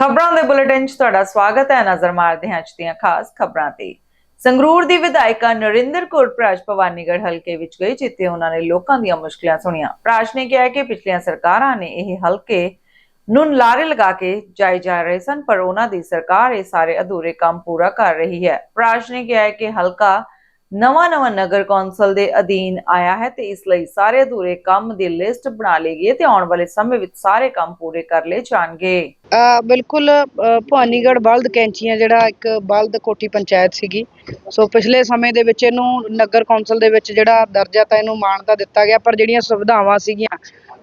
ਖਬਰਾਂ ਦੇ ਬੁਲੇਟਿਨ 'ਚ ਤੁਹਾਡਾ ਸਵਾਗਤ ਹੈ। ਨਜ਼ਰ ਮਾਰਦੇ ਹਾਂ ਅੱਜ ਦੀਆਂ ਖਾਸ ਖਬਰਾਂ ਤੇ। ਸੰਗਰੂਰ ਦੀ ਵਿਧਾਇਕਾ ਨਰਿੰਦਰ ਕੌਰ ਪ੍ਰਾਜ ਭਵਾਨੀਗੜ੍ਹ ਹਲਕੇ ਵਿੱਚ ਗਈ, ਜਿੱਥੇ ਉਹਨਾਂ ਨੇ ਲੋਕਾਂ ਦੀਆਂ ਮੁਸ਼ਕਲਾਂ ਸੁਣੀਆਂ। ਪ੍ਰਾਜ ਨੇ ਕਿਹਾ ਕਿ ਪਿਛਲੀਆਂ ਸਰਕਾਰਾਂ ਨੇ ਇਹ ਹਲਕੇ ਨੂੰ ਲਾਰੇ ਲਗਾ ਕੇ ਜਾਏ ਜਾ ਰਹੇ ਸਨ, ਪਰ ਉਹਨਾਂ ਦੀ ਸਰਕਾਰ ਇਹ ਸਾਰੇ ਅਧੂਰੇ ਕੰਮ ਪੂਰਾ ਕਰ ਰਹੀ ਹੈ। ਪ੍ਰਾਜ ਨੇ ਕਿਹਾ ਕਿ ਹਲਕਾ ਨਵਾਂ ਨਵਾਂ ਨਗਰ ਕੌਂਸਲ ਦੇ ਅਧੀਨ ਆਇਆ ਹੈ ਤੇ ਇਸ ਲਈ ਸਾਰੇ ਅਧੂਰੇ ਕੰਮ ਦੀ ਲਿਸਟ ਬਣਾ ਲਈ ਗਈ ਹੈ ਤੇ ਆਉਣ ਵਾਲੇ ਸਮੇਂ ਵਿੱਚ ਸਾਰੇ ਕੰਮ ਪੂਰੇ ਕਰ ਲਏ ਜਾਣਗੇ। ਬਿਲਕੁਲ ਅ, ਬਲਦ ਕੈਂਚੀਆਂ ਜਿਹੜਾ ਇੱਕ ਬਲਦ ਕੋਠੀ ਪੰਚਾਇਤ ਸੀਗੀ। ਸੋ ਪਿਛਲੇ ਸਮੇਂ ਦੇ ਵਿੱਚ ਇਹਨੂੰ ਨਗਰ ਕੌਂਸਲ ਦੇ ਵਿੱਚ ਜਿਹੜਾ ਦਰਜਾ ਤਾਂ ਇਹਨੂੰ ਮਾਨਤਾ ਦਿੱਤਾ ਗਿਆ ਪਰ ਜਿਹੜੀਆਂ ਸੁਵਿਧਾਵਾਂ ਸੀਗੀਆਂ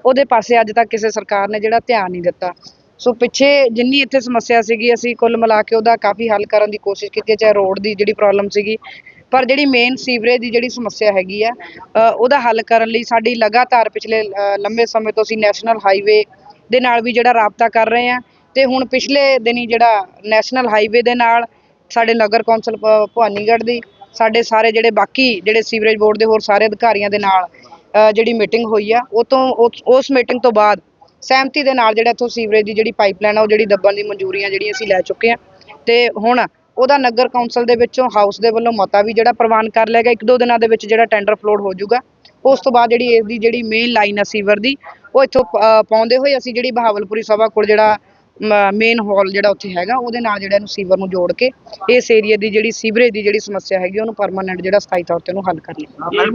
ਉਹਦੇ ਪਾਸੇ ਅੱਜ ਤੱਕ ਕਿਸੇ ਸਰਕਾਰ ਨੇ ਜਿਹੜਾ ਧਿਆਨ ਨਹੀਂ ਦਿੱਤਾ। ਸੋ ਪਿੱਛੇ ਜਿੰਨੀ ਇੱਥੇ ਸਮੱਸਿਆ ਸੀਗੀ ਅਸੀਂ ਕੁੱਲ ਮਿਲਾ ਕੇ ਉਹਦਾ ਕਾਫੀ ਹੱਲ ਕਰਨ ਦੀ ਕੋਸ਼ਿਸ਼ ਕੀਤੀ ਚਾਹੇ ਰੋਡ ਦੀ ਜਿਹੜੀ ਪ੍ਰੋਬਲਮ ਸੀਗੀ ਪਰ ਜਿਹੜੀ ਮੇਨ ਸੀਵਰੇਜ ਦੀ ਜਿਹੜੀ ਸਮੱਸਿਆ ਹੈਗੀ ਆ ਉਹਦਾ ਹੱਲ ਕਰਨ ਲਈ ਸਾਡੀ ਲਗਾਤਾਰ ਪਿਛਲੇ ਅ, ਲੰਬੇ ਸਮੇਂ ਤੋਂ ਅਸੀਂ ਨੈਸ਼ਨਲ ਹਾਈਵੇ ਦੇ ਨਾਲ ਵੀ ਜਿਹੜਾ ਰਾਬਤਾ ਕਰ ਰਹੇ ਆ ਤੇ ਹੁਣ ਪਿਛਲੇ ਦਿਨੀ ਜਿਹੜਾ ਨੈਸ਼ਨਲ ਹਾਈਵੇ ਦੇ ਨਾਲ ਸਾਡੇ ਨਗਰ ਕੌਂਸਲ ਭ- ਭਵਾਨੀਗੜ੍ਹ ਦੀ ਸਾਡੇ ਸਾਰੇ ਜਿਹੜੇ ਬਾਕੀ ਜਿਹੜੇ ਸੀਵਰੇਜ ਬੋਰਡ ਦੇ ਹੋਰ ਸਾਰੇ ਅਧਿਕਾਰੀਆਂ ਦੇ ਨਾਲ ਜਿਹੜੀ ਮੀਟਿੰਗ ਹੋਈ ਆ ਉਹ ਤੋਂ ਉਸ- ਮੀਟਿੰਗ ਤੋਂ ਬਾਅਦ ਸਹਿਮਤੀ ਦੇ ਨਾਲ ਜਿਹੜਾ ਇੱਥੋਂ ਸੀਵਰੇਜ ਦੀ ਜਿਹੜੀ ਪਾਈਪਲਾਈਨ ਆ ਉਹ ਜਿਹੜੀ ਦੱਬਣ ਦੀ ਮਨਜ਼ੂਰੀਆਂ ਜਿਹੜੀਆਂ ਅਸੀਂ ਲੈ ਚੁੱਕੇ ਆ ਤੇ ਹੁਣ ਉਹਦਾ ਨਗਰ ਕੌਂਸਲ ਦੇ ਵਿੱਚੋਂ ਹਾਊਸ ਦੇ ਵੱਲੋਂ ਮਤਾ ਵੀ ਜਿਹੜਾ ਪ੍ਰਵਾਨ ਕਰ ਲਿਆ ਗਿਆ ਇੱਕ ਦੋ ਦਿਨਾਂ ਦੇ ਵਿੱਚ ਜਿਹੜਾ ਟੈਂਡਰ ਫਲੋਟ ਹੋ ਜਾਊਗਾ। ਉਸ ਤੋਂ ਬਾਅਦ ਜਿਹੜੀ ਇਸ ਦੀ ਜਿਹੜੀ ਮੇਨ ਲਾਈਨ ਆ ਸੀਵਰ ਦੀ ਉਹ ਇੱਥੋਂ ਪਾਉਂਦੇ ਹੋਏ ਅਸੀਂ ਜਿਹੜੀ ਬਹਾਵਲਪੁਰੀ ਸਭਾ ਕੋਲ ਜਿਹੜਾ ਮੇਨ ਹਾਲ ਜਿਹੜਾ ਉੱਥੇ ਹੈਗਾ ਉਹਦੇ ਨਾਲ ਜਿਹੜਾ ਇਹਨੂੰ ਸੀਵਰ ਨੂੰ ਜੋੜ ਕੇ ਇਸ ਏਰੀਆ ਦੀ ਜਿਹੜੀ ਸੀਵਰੇਜ ਦੀ ਜਿਹੜੀ ਸਮੱਸਿਆ ਹੈਗੀ ਉਹਨੂੰ ਪਰਮਾਨੈਂਟ ਜਿਹੜਾ ਸਥਾਈ ਤੌਰ ਤੇ ਉਹਨੂੰ ਹੱਲ ਕਰ ਲਿਆ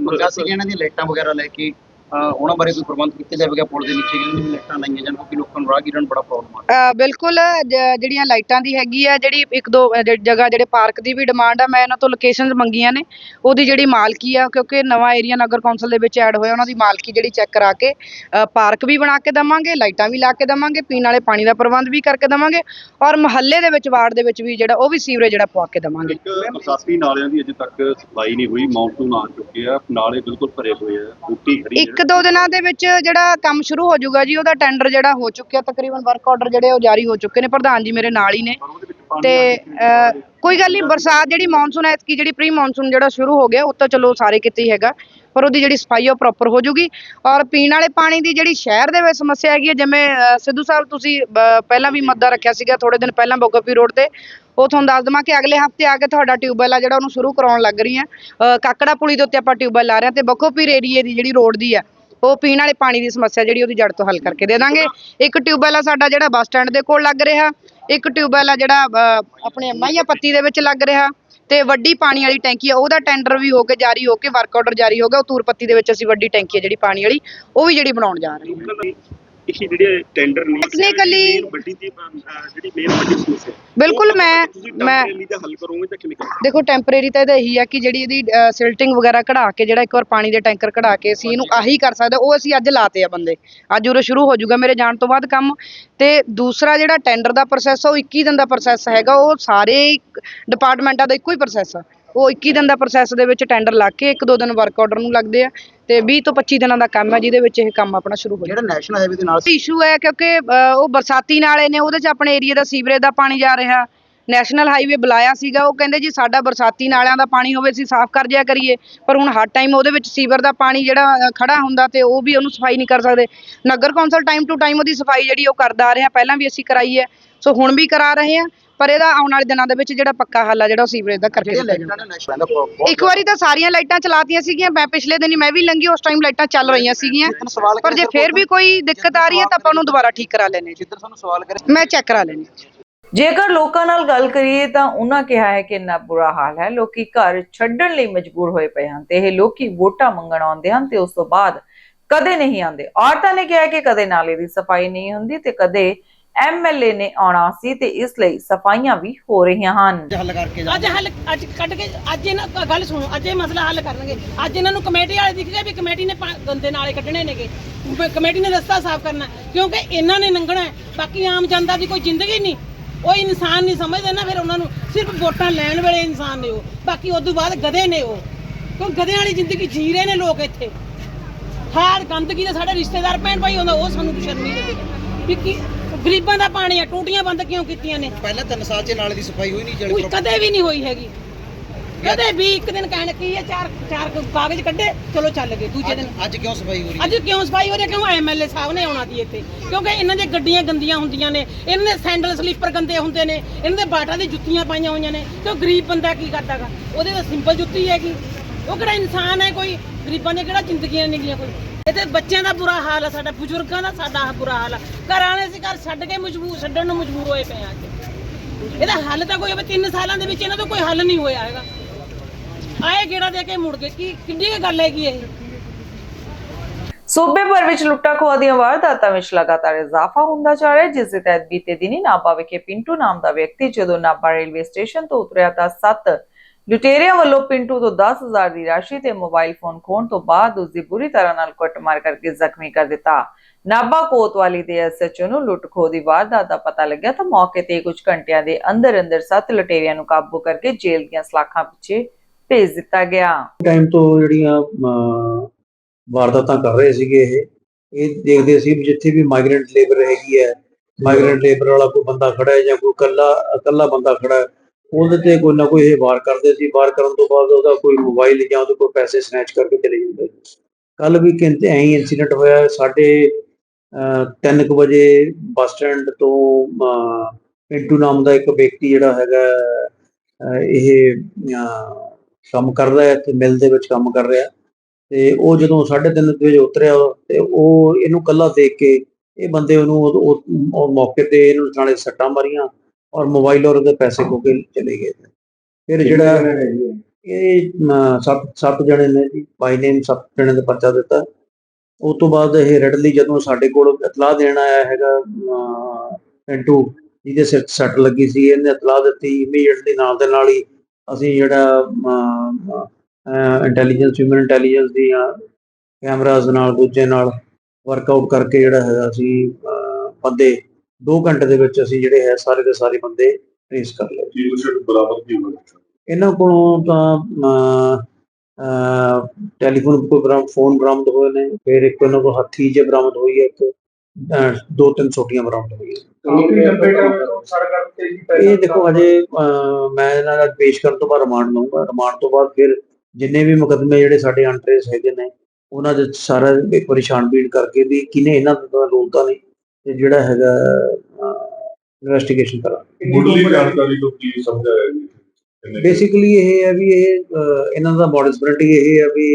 ਕੁਝ ਸੀ ਇਹਨਾਂ ਲਾਈਟਾਂ ਵਗੈਰਾ ਲੈ ਕੇ? ਉਹਨਾਂ ਬਾਰੇ ਕੋਈ ਪ੍ਰਬੰਧ ਕੀਤੇ ਜਾਵੇਗਾ ਪੁਲ ਦੇ ਨੀਚੇ ਦੀਆਂ ਲਾਈਟਾਂ ਲਾਈਆਂ ਜਾਣ ਕਿਉਂਕਿ ਲੋਕਾਂ ਨੂੰ ਰਾਹਗੀਰਾਂ ਨੂੰ ਬੜਾ ਪ੍ਰੋਬਲਮ ਆ। ਬਿਲਕੁਲ ਜ- ਜਿਹੜੀਆਂ ਲਾਈਟਾਂ ਦੀ ਹੈਗੀ ਆ ਜਿਹੜੀ ਇੱਕ ਦੋ ਅ, ਜ- ਜਗ੍ਹਾ ਜਿਹੜੇ ਪਾਰਕ ਦੀ ਵੀ ਡਿਮਾਂਡ ਆ ਮੈਂ ਇਹਨਾਂ ਤੋਂ ਲੋਕੇਸ਼ਨਸ ਮੰਗੀਆਂ ਨੇ। ਉਹਦੀ ਜਿਹੜੀ ਮਾਲਕੀ ਆ ਕਿਉਂਕਿ ਨਵਾਂ ਏਰੀਆ ਨਗਰ ਕੌਂਸਲ ਦੇ ਵਿੱਚ ਐਡ ਹੋਇਆ ਉਹਨਾਂ ਦੀ ਮਾਲਕੀ ਜਿਹੜੀ ਚੈੱਕ ਕਰਾ ਕੇ ਅ, ਪਾਰਕ ਵੀ ਬਣਾ ਕੇ ਦਵਾਂਗੇ ਲਾਈਟਾਂ ਵੀ ਲਾ ਕੇ ਦਵਾਂਗੇ ਪੀਣ ਵਾਲੇ ਪਾਣੀ ਦਾ ਪ੍ਰਬੰਧ ਵੀ ਕਰਕੇ ਦਵਾਂਗੇ ਔਰ ਮੁਹੱਲੇ ਦੇ ਵਿੱਚ ਵਾਰਡ ਦੇ ਵਿੱਚ ਵੀ ਜਿਹੜਾ ਉਹ ਵੀ ਸੀਵਰੇਜ ਜਿਹੜਾ ਪਵਾ ਕੇ ਦਵਾਂਗੇ। ਇੱਕ ਬਰਸਾਤੀ ਨਾਲਿਆਂ ਦੀ ਅਜੇ ਤੱਕ ਸਪਲਾਈ ਨਹੀਂ ਹੋਈ ਮੌਨਸੂਨ ਆ ਚੁੱਕੇ ਆ ਨਾਲੇ ਬਿਲਕੁਲ ਭਰੇ ਹੋਏ ਆ ਬੂਟੀ ਖੜੀ ਇੱਕ ਦੋ ਦਿਨਾਂ ਦੇ ਵਿੱਚ ਜਿਹੜਾ ਕੰਮ ਸ਼ੁਰੂ ਹੋ ਜਾਊਗਾ ਜੀ ਉਹਦਾ ਟੈਂਡਰ ਜਿਹੜਾ ਹੋ ਚੁੱਕਿਆ ਤਕਰੀਬਨ ਵਰਕ ਆਰਡਰ ਜਿਹੜੇ ਉਹ ਜਾਰੀ ਹੋ ਚੁੱਕੇ ਨੇ। ਪ੍ਰਧਾਨ ਜੀ ਮੇਰੇ ਨਾਲ ਹੀ ਨੇ। ਤੇ ਅਹ, ਕੋਈ ਗੱਲ ਨਹੀਂ ਬਰਸਾਤ ਜਿਹੜੀ ਮੌਨਸੂਨ ਹੈ ਕੀ ਜਿਹੜੀ ਪ੍ਰੀ ਮੌਨਸੂਨ ਜਿਹੜਾ ਸ਼ੁਰੂ ਹੋ ਗਿਆ ਉਹ ਤਾਂ ਚਲੋ ਸਾਰੇ ਕਿਤੇ ਹੀ ਹੈਗਾ ਪਰ ਉਹਦੀ ਜਿਹੜੀ ਸਫ਼ਾਈ ਉਹ ਪ੍ਰੋਪਰ ਹੋ ਜਾਊਗੀ। ਔਰ ਪੀਣ ਵਾਲੇ ਪਾਣੀ ਦੀ ਜਿਹੜੀ ਸ਼ਹਿਰ ਦੇ ਵਿੱਚ ਸਮੱਸਿਆ ਹੈਗੀ ਹੈ ਜਿਵੇਂ ਅਹ, ਸਿੱਧੂ ਸਾਹਿਬ ਤੁਸੀਂ ਅਹ, ਪਹਿਲਾਂ ਵੀ ਮੱਦਾ ਰੱਖਿਆ ਸੀਗਾ ਥੋੜੇ ਦਿਨ ਪਹਿਲਾਂ ਬੋਗੋਪੀ ਰੋਡ ਤੇ ਉਹ ਤੁਹਾਨੂੰ ਦੱਸ ਦਵਾਂ ਕਿ ਅਗਲੇ ਹਫ਼ਤੇ ਆ ਕੇ ਤੁਹਾਡਾ ਟਿਊਬਵੈਲ ਆ ਜਿਹੜਾ ਉਹਨੂੰ ਸ਼ੁਰੂ ਕਰਾਉਣ ਲੱਗ ਰਹੀ ਆ ਕਾਕੜਾ ਪੁਲੀ ਦੇ ਉੱਤੇ ਆਪਾਂ ਟਿਊਬਵੈਲ ਲਾ ਰਹੇ ਹਾਂ ਤੇ ਬਖੋਪੀਰ ਏਰੀਏ ਦੀ ਜਿਹੜੀ ਰੋਡ ਦੀ ਆ ਉਹ ਪੀਣ ਵਾਲੇ ਪਾਣੀ ਦੀ ਸਮੱਸਿਆ ਜਿਹੜੀ ਉਹਦੀ ਜੜ ਤੋਂ ਹੱਲ ਕਰਕੇ ਦੇ ਦਾਂਗੇ। ਇੱਕ ਟਿਊਬਵੈਲ ਆ ਸਾਡਾ ਜਿਹੜਾ ਬੱਸ ਸਟੈਂਡ ਦੇ ਕੋਲ ਲੱਗ ਰਿਹਾ। ਇੱਕ ਟਿਊਬਵੈਲ ਆ ਜਿਹੜਾ ਅਹ, ਆਪਣੇ ਮਾਈਆਂ ਪੱਤੀ ਦੇ ਵਿੱਚ ਲੱਗ ਰਿਹਾ। ਤੇ ਵੱਡੀ ਪਾਣੀ ਵਾਲੀ ਟੈਂਕੀ ਆ ਉਹਦਾ ਟੈਂਡਰ ਵੀ ਹੋ ਕੇ ਜਾਰੀ ਹੋ ਕੇ ਵਰਕ ਆਰਡਰ ਜਾਰੀ ਹੋ ਗਿਆ। ਉਹ ਤੂਰਪੱਤੀ ਦੇ ਵਿੱਚ ਅਸੀਂ ਵੱਡੀ ਟੈਂਕੀ ਆ ਜਿਹੜੀ ਪਾਣੀ ਵਾਲੀ ਉਹ ਵੀ ਜਿਹੜੀ ਬਣਾਉਣ ਜਾ ਰਹੇ ਹਾਂ। ਇਹ ਜਿਹੜੇ ਟੈਂਡਰ ਨੇ Technically- main ਵੱਡੀ ਦੀ ਅਹ, ਜਿਹੜੀ ਮੇਨ ਵੱਡੀ ਸਮੱਸਿਆ ਬਿਲਕੁਲ ਉਹ ਮੈਂ ਤੁਸੀਂ ਮੈਂ temporarily ਦਾ ਹੱਲ ਕਰੋਗੇ ਤਾਂ ਕਿਵੇਂ ਕਰੋਗੇ? ਦੇਖੋ ਟੈਂਪਰੇਰੀ ਤਾਂ ਇਹਦਾ ਇਹੀ ਆ ਕਿ ਜਿਹੜੀ ਇਹਦੀ ਸਿਲਟਿੰਗ ਵਗੈਰਾ ਕਢਾ ਕੇ ਜਿਹੜਾ ਇੱਕ ਵਾਰ ਪਾਣੀ ਦੇ ਟੈਂਕਰ ਕਢਾ ਕੇ ਅਸੀਂ ਇਹਨੂੰ ਆਹੀ ਕਰ ਸਕਦੇ ਉਹ ਅਸੀਂ ਅੱਜ ਲਾਤੇ ਆ ਬੰਦੇ। ਅੱਜ ਉਰੇ ਸ਼ੁਰੂ ਹੋ ਜਾਊਗਾ ਮੇਰੇ ਜਾਣ ਤੋਂ ਬਾਅਦ ਕੰਮ। ਤੇ ਦੂਸਰਾ ਜਿਹੜਾ ਟੈਂਡਰ ਦਾ ਪ੍ਰੋਸੈਸ ਆ ਉਹ 21 ਦਿਨ ਦਾ ਪ੍ਰੋਸੈਸ ਹੈਗਾ। ਉਹ ਸਾਰੇ ਡਿਪਾਰਟਮੈਂਟਾਂ ਦਾ ਇੱਕੋ ਹੀ ਪ੍ਰੋਸੈਸ ਆ। ਉਹ 21 ਦਿਨ ਦਾ ਪ੍ਰੋਸੈਸ ਦੇ ਵਿੱਚ ਟੈਂਡਰ ਲੱਗ ਕੇ ਇੱਕ ਦੋ ਦਿਨ ਵਰਕ ਆਰਡਰ ਨੂੰ ਲੱਗਦੇ ਆ ਤੇ 20 ਤੋਂ 25 ਦਿਨਾਂ ਦਾ ਕੰਮ ਹੈ ਜਿਹਦੇ ਵਿੱਚ ਇਹ ਕੰਮ ਆਪਣਾ ਸ਼ੁਰੂ ਹੋ ਜਿਹੜਾ ਨੈਸ਼ਨਲ ਹਾਈਵੇ ਦੇ ਨਾਲ ਇਸ਼ੂ ਹੈ ਕਿਉਂਕਿ ਅ, ਉਹ ਬਰਸਾਤੀ ਨਾਲੇ ਨੇ ਉਹਦੇ 'ਚ ਆਪਣੇ ਏਰੀਆ ਦਾ ਸੀਵਰੇਜ ਦਾ ਪਾਣੀ ਜਾ ਰਿਹਾ। ਨੈਸ਼ਨਲ ਹਾਈਵੇ ਬੁਲਾਇਆ ਸੀਗਾ ਉਹ ਕਹਿੰਦੇ ਜੀ ਸਾਡਾ ਬਰਸਾਤੀ ਨਾਲਿਆਂ ਦਾ ਪਾਣੀ ਹੋਵੇ ਅਸੀਂ ਸਾਫ਼ ਕਰ ਜਿਆ ਕਰੀਏ। ਪਰ ਹੁਣ ਹਰ ਟਾਈਮ ਉਹਦੇ ਵਿੱਚ ਸੀਵਰ ਦਾ ਪਾਣੀ ਜਿਹੜਾ ਅ, ਖੜਾ ਹੁੰਦਾ ਤੇ ਉਹ ਵੀ ਉਹਨੂੰ ਸਫ਼ਾਈ ਨਹੀਂ ਕਰ ਸਕਦੇ। ਨਗਰ ਕੌਂਸਲ ਟਾਈਮ ਟੂ ਟਾਈਮ ਉਹਦੀ ਸਫ਼ਾਈ ਜਿਹੜੀ ਉਹ ਕਰਦਾ ਆ ਰਿਹਾ। ਪਹਿਲਾਂ ਵੀ ਅਸੀਂ ਕਰਾਈ ਹੈ। ਸੋ ਹੁਣ ਵੀ ਕਰਾ ਰਹੇ ਹਾਂ ਪਰ ਇਹਦਾ ਆਉਣ ਵਾਲੇ ਦਿਨਾਂ ਦੇ ਵਿੱਚ ਜਿਹੜਾ ਪੱਕਾ ਹੱਲ ਆ ਜਿਹੜਾ ਉਹ ਸੀਵਰੇਜ ਦਾ ਕਰਕੇ ਦਿੱਤਾ ਇੱਕ ਵਾਰੀ ਤਾਂ ਸਾਰੀਆਂ ਲਾਈਟਾਂ ਚਲਾਤੀਆਂ ਸੀਗੀਆਂ ਮੈਂ ਪਿਛਲੇ ਦਿਨ ਹੀ ਮੈਂ ਵੀ ਲੰਗੀ ਉਸ ਟਾਈਮ ਲਾਈਟਾਂ ਚੱਲ ਰਹੀਆਂ ਸੀਗੀਆਂ। ਪਰ ਜੇ ਫਿਰ ਵੀ ਕੋਈ ਦਿੱਕਤ ਆ ਰਹੀ ਹੈ ਤਾਂ ਆਪਾਂ ਉਹਨੂੰ ਦੁਬਾਰਾ ਠੀਕ ਕਰਾ ਲੈਣੇ ਜਿੱਧਰ ਤੁਹਾਨੂੰ ਸਵਾਲ ਕਰੇ ਮੈਂ ਚੈੱਕ ਕਰਾ ਲੈਣੀ ਜੇਕਰ ਲੋਕਾਂ ਨਾਲ ਗੱਲ ਕਰੀਏ ਤਾਂ ਉਹਨਾਂ ਕਿਹਾ ਹੈ ਕਿ ਇੰਨਾ ਬੁਰਾ ਹਾਲ ਹੈ। ਲੋਕੀ ਘਰ ਛੱਡਣ ਲਈ ਮਜਬੂਰ ਹੋਏ ਪਏ ਹਨ ਤੇ ਇਹ ਲੋਕੀ ਵੋਟਾਂ ਮੰਗਣ ਆਉਂਦੇ ਹਨ ਤੇ ਉਸ ਤੋਂ ਬਾਅਦ ਕਦੇ ਨਹੀਂ ਆਉਂਦੇ। ਔਰਤਾਂ ਨੇ ਕਿਹਾ ਕਿ ਕਦੇ ਨਾਲੇ ਦੀ ਸਫ਼ਾਈ ਨਹੀਂ ਹੁੰਦੀ ਤੇ ਕਦੇ ਐਮਐਲਏ ਨੇ ਆਉਣਾ ਸੀ ਤੇ ਇਸ ਲਈ ਸਫਾਈਆਂ ਵੀ ਹੋ ਰਹੀਆਂ ਹਨ। ਹੱਲ ਕਰਕੇ ਅੱਜ ਹੱਲ ਅੱਜ ਕੱਢ ਕੇ ਅੱਜ ਇਹਨਾਂ ਗੱਲ ਸੁਣੋ ਅੱਜ ਇਹ ਮਸਲਾ ਹੱਲ ਕਰਨਗੇ। ਅੱਜ ਇਹਨਾਂ ਨੂੰ ਕਮੇਟੀ ਵਾਲੇ ਦਿਖ ਗਏ ਵੀ ਕਮੇਟੀ ਨੇ ਪਾ- ਗੰਦੇ ਨਾਲੇ ਕੱਢਣੇ ਨੇਗੇ। ਕਮੇਟੀ ਨੇ ਰਸਤਾ ਸਾਫ਼ ਕਰਨਾ ਕਿਉਂਕਿ ਇਹਨਾਂ ਨੇ ਲੰਘਣਾ ਹੈ। ਬਾਕੀ ਆਮ ਜਨਤਾ ਦੀ ਕੋਈ ਜ਼ਿੰਦਗੀ ਨਹੀਂ। ਉਹ ਇਨਸਾਨ ਨਹੀਂ ਸਮਝਦੇ ਨਾ ਫਿਰ ਉਹਨਾਂ ਨੂੰ ਸਿਰਫ ਵੋਟਾਂ ਲੈਣ ਵੇਲੇ ਇਨਸਾਨ ਨੇ ਉਹ। ਬਾਕੀ ਉਸ ਤੋਂ ਬਾਅਦ ਗਧੇ ਨੇ ਉਹ। ਕਿਉਂ ਗਧਿਆਂ ਵਾਲੀ ਜ਼ਿੰਦਗੀ ਜੀ ਰਹੇ ਨੇ ਲੋਕ ਇੱਥੇ। ਹਾਰ ਗੰਦਗੀ ਦੇ ਸਾਡੇ ਰਿਸ਼ਤੇਦਾਰ ਭੈਣ ਭਾਈ ਹੁੰਦਾ ਉਹ ਸਾਨੂੰ ਸ਼ਰਮ ਨਹੀਂ ਦਿੰਦੇ। ਵੀ ਕੀ ਗਰੀਬਾਂ ਦਾ ਪਾਣੀ ਆ ਟੂਟੀਆਂ ਬੰਦ ਕਿਉਂ ਕੀਤੀਆਂ ਨੇ? ਪਹਿਲਾਂ 3 ਸਾਲ ਚ ਨਾਲੇ ਦੀ ਸਫ਼ਾਈ ਹੋਈ ਨਹੀਂ ਕੋਈ ਕਦੇ ਵੀ ਨਹੀਂ ਹੋਈ ਹੈਗੀ। ਕਦੇ ਵੀ ਇੱਕ ਦਿਨ ਕਹਿਣ ਕੀ ਹੈ ਚਾਰ ਚਾਰ ਕਾਗਜ਼ ਕੱਢੇ ਚਲੋ ਚੱਲ ਗਏ ਦੂਜੇ ਦਿਨ। ਅੱਜ ਕਿਉਂ ਸਫ਼ਾਈ ਹੋ ਰਹੀ ਹੈ? ਅੱਜ ਕਿਉਂ ਸਫ਼ਾਈ ਹੋ ਰਹੀ ਹੈ? ਕਿਉਂ ਐਮਐਲਏ ਸਾਹਿਬ ਨੇ ਆਉਣਾ ਦੀ ਇੱਥੇ? ਕਿਉਂਕਿ ਇਹਨਾਂ ਦੀਆਂ ਗੱਡੀਆਂ ਗੰਦੀਆਂ ਹੁੰਦੀਆਂ ਨੇ ਇਹਨਾਂ ਦੇ ਸੈਂਡਲ ਸਲੀਪਰ ਗੰਦੇ ਹੁੰਦੇ ਨੇ ਇਹਨਾਂ ਦੇ ਬਾਟਾ ਦੀ ਜੁੱਤੀਆਂ ਪਾਈਆਂ ਹੋਈਆਂ ਨੇ ਤੇ ਉਹ ਗਰੀਬ ਬੰਦਾ ਕੀ ਕਰਦਾਗਾ ਉਹਦੇ ਤਾਂ ਸਿੰਪਲ ਜੁੱਤੀ ਹੈਗੀ। ਉਹ ਕਿਹੜਾ ਇਨਸਾਨ ਹੈ ਕੋਈ? ਗਰੀਬਾਂ ਦੀਆਂ ਕਿਹੜਾ ਜ਼ਿੰਦਗੀਆਂ ਨੇਗੀਆਂ ਕੋਈ? ਇਹ ਬੱਚਿਆਂ ਦਾ ਬੁਰਾ ਹਾਲ ਆ, ਸਾਡਾ ਬਜ਼ੁਰਗਾਂ ਦਾ ਸਾਡਾ ਬੁਰਾ ਹਾਲ ਆ। ਘਰ ਆਣੇ ਸੀ ਘਰ ਛੱਡ ਕੇ ਮਜਬੂਰ ਛੱਡਣ ਨੂੰ ਮਜਬੂਰ ਹੋਏ ਪਏ ਆ ਅੱਜ। ਇਹਦਾ ਹੱਲ ਤਾਂ ਕੋਈ ਹੋਵੇ 3 ਸਾਲਾਂ ਦੇ ਵਿੱਚ ਇਹਨਾਂ ਤੋਂ ਕੋਈ ਹੱਲ ਨਹੀਂ ਹੋਇਆ ਹੈਗਾ। ਆਏ ਗੇੜਾ ਦੇ ਕੇ ਮੁੜ ਗਏ। ਕੀ ਕਿੰਨੀ ਕੁ ਗੱਲ ਹੈਗੀ ਇਹ? ਸੂਬੇ ਭਰ ਵਿੱਚ ਲੁੱਟਾਂ ਖੋਹਾਂ ਦੀਆਂ ਵਾਰਦਾਤਾਂ ਵਿੱਚ ਲਗਾਤਾਰ ਇਜ਼ਾਫਾ ਹੁੰਦਾ ਜਾ ਰਿਹਾ ਹੈ, ਜਿਸ ਦੇ ਤਹਿਤ ਬੀਤੇ ਦਿਨੀ ਨਾਭਾ ਵਿਖੇ ਪਿੰਟੂ ਨਾਮ ਦਾ ਵਿਅਕਤੀ ਜਦੋਂ ਨਾਭਾ ਰੇਲਵੇ ਸਟੇਸ਼ਨ ਤੋਂ ਉਤਰਿਆ ਤਾਂ ਸੱਤ ਲੁਟੇਰਿਆਂ ਵੱਲੋਂ ਪਿੰਟੂ ਤੋਂ 10000 ਦੀ ਰਾਸ਼ੀ ਤੇ ਮੋਬਾਈਲ ਫੋਨ ਖੋਹਣ ਤੋਂ ਬਾਅਦ ਉਸ ਦੀ ਬੁਰੀ ਤਰ੍ਹਾਂ ਨਾਲ ਕੁੱਟਮਾਰ ਕਰਕੇ ਜ਼ਖਮੀ ਕਰ ਦਿੱਤਾ। ਨਾਭਾ ਕੋਤਵਾਲੀ ਦੇ ਐਸਐਚਓ ਨੂੰ ਲੁੱਟ ਦੀ ਵਾਰਦਾਤ ਦਾ ਪਤਾ ਲੱਗਿਆ ਤਾਂ ਮੌਕੇ ਤੇ ਕੁਝ ਘੰਟਿਆਂ ਦੇ ਅੰਦਰ ਅੰਦਰ ਸੱਤ ਲੁਟੇਰਿਆਂ ਨੂੰ ਕਾਬੂ ਕਰਕੇ ਜੇਲ੍ਹ ਦੀਆਂ ਸਲਾਖਾਂ ਪਿੱਛੇ ਭੇਜ ਦਿੱਤਾ ਗਿਆ। ਟਾਈਮ ਤੋਂ ਜਿਹੜੀਆਂ ਵਾਰਦਾਤਾਂ ਕਰ ਰਹੇ ਸੀਗੇ ਇਹ ਇਹ ਦੇਖਦੇ ਸੀ ਵੀ ਜਿੱਥੇ ਵੀ ਮਾਈਗ੍ਰੈਂਟ ਲੇਬਰ ਹੈਗੀ ਹੈ ਮਾਈਗ੍ਰੈਂਟ ਲੇਬਰ ਵਾਲਾ ਕੋਈ ਬੰਦਾ ਖੜਾ ਹੈ ਜਾਂ ਕੋਈ ਇਕੱਲਾ ਇਕੱਲਾ ਬੰਦਾ ਖੜਾ ਹੈ ਉਹਦੇ ਤੇ ਕੋਈ ਨਾ ਕੋਈ ਇਹ ਵਾਰ ਕਰਦੇ ਸੀ, ਵਾਰ ਕਰਨ ਤੋਂ ਬਾਅਦ ਉਹਦਾ ਕੋਈ ਮੋਬਾਈਲ ਜਾਂ ਉਹਦੇ ਕੋਲ ਪੈਸੇ ਸਨੈਚ ਕਰਕੇ ਚਲੇ ਜਾਂਦੇ। ਕੱਲ ਵੀ ਕਿੰਤੇ ਐਂ ਇਨਸੀਡੈਂਟ ਹੋਇਆ ਸਾਡੇ 3:00 ਵਜੇ ਬੱਸ ਸਟੈਂਡ ਤੋਂ ਪਿੰਟੂ ਨਾਮ ਦਾ ਇੱਕ ਵਿਅਕਤੀ ਜਿਹੜਾ ਹੈਗਾ ਇਹ ਕੰਮ ਕਰਦਾ ਹੈ ਤੇ ਮਿਲ ਦੇ ਵਿੱਚ ਕੰਮ ਕਰ ਰਿਹਾ। ਤੇ ਉਹ ਜਦੋਂ 3:30 ਵਜੇ ਉਤਰਿਆ ਤੇ ਉਹ, ਇਹਨੂੰ ਕੱਲਾ ਦੇਖ ਕੇ ਇਹ ਬੰਦੇ ਉਹਨੂੰ ਉਹ ਮੌਕੇ ਤੇ ਇਹਨੂੰ ਨਾਲੇ ਸੱਟਾਂ ਮਾਰੀਆਂ। ਔਰ ਮੋਬਾਈਲ ਔਰ ਉਹਦੇ ਪੈਸੇ ਖੋ ਕੇ ਚਲੇ ਗਏ ਫਿਰ ਜਿਹੜਾ ਇਹ ਸੱਤ ਸੱਤ ਜਣੇ ਨੇ ਜੀ। ਬਾਈ ਨੇਮ ਸੱਤ ਜਣੇ ਦੇ ਪਰਚਾ ਦਿੱਤਾ। ਉਸ ਤੋਂ ਬਾਅਦ ਇਹ ਰੈਡਲੀ ਜਦੋਂ ਸਾਡੇ ਕੋਲ ਇਤਲਾਹ ਦੇਣ ਆਇਆ ਹੈਗਾ ਪਿੰਟੂ ਜਿਹਦੇ ਸਿਰ ਸੱਟ ਲੱਗੀ ਸੀ ਇਹਨੇ ਇਤਲਾਹ ਦਿੱਤੀ ਇਮੀਡੀਏਟਲੀ ਨਾਲ ਦੇ ਨਾਲ ਹੀ ਅਸੀਂ ਜਿਹੜਾ ਇੰਟੈਲੀਜੈਂਸ ਹਿਊਮਨ ਇੰਟੈਲੀਜੈਂਸ ਦੀਆਂ ਕੈਮਰਾਜ਼ ਨਾਲ ਦੂਜੇ ਨਾਲ ਵਰਕਆਊਟ ਕਰਕੇ ਜਿਹੜਾ ਹੈਗਾ ਅਹ, ਬੰਦੇ 2 ਘੰਟੇ ਦੇ ਵਿੱਚ ਅਸੀਂ ਜਿਹੜੇ ਹੈ ਸਾਰੇ ਦੇ ਸਾਰੇ ਬੰਦੇ ਟ੍ਰੇਸ ਕਰ ਲਏ। ਬਰਾਬਰ ਕੀ ਇਹਨਾਂ ਕੋਲੋਂ ਤਾਂ ਟੈਲੀਫੋਨ ਕੋਈ ਬਰਾਮਦ ਫੋਨ ਬਰਾਮਦ ਹੋਏ ਨੇ ਫਿਰ ਇੱਕ ਇਹਨਾਂ ਕੋਲ ਹੱਥੀ ਜੇ ਬਰਾਮਦ ਹੋਈ ਹੈ ਇੱਕ ਦੋ ਤਿੰਨ ਛੋਟੀਆਂ ਬਰਾਮਦ ਹੋਈਆਂ। ਇਹ ਦੇਖੋ ਹਜੇ ਅਹ, ਮੈਂ ਇਹਨਾਂ ਦਾ ਪੇਸ਼ ਕਰਨ ਤੋਂ ਬਾਅਦ ਰਿਮਾਂਡ ਲਊਂਗਾ। ਰਿਮਾਂਡ ਤੋਂ ਬਾਅਦ ਫਿਰ ਜਿੰਨੇ ਵੀ ਮੁਕੱਦਮੇ ਜਿਹੜੇ ਸਾਡੇ ਅਨਟ੍ਰੇਸ ਹੈਗੇ ਨੇ ਉਹਨਾਂ ਦੇ ਸਾਰਾ ਇੱਕ ਵਾਰੀ ਛਾਣਬੀਣ ਕਰਕੇ ਵੀ ਕਿਨੇ ਇਹਨਾਂ ਦਾ ਰੋਲ ਤਾਂ ਨਹੀਂ। ਤੇ ਜਿਹੜਾ ਹੈਗਾ ਇਨਵੈਸਟੀਗੇਸ਼ਨ ਕਰਾਂਗੇ। ਮੁੱਢਲੀ ਜਾਣਕਾਰੀ ਤੋਂ ਕੀ ਸਮਝਾਇਆ ਜੀ? ਬੇਸਿਕਲੀ ਇਹ ਹੈ ਵੀ ਇਹ ਇਹਨਾਂ ਦਾ ਮੋਡਸ ਬ੍ਰਿਟੀ ਇਹ ਹੈ ਵੀ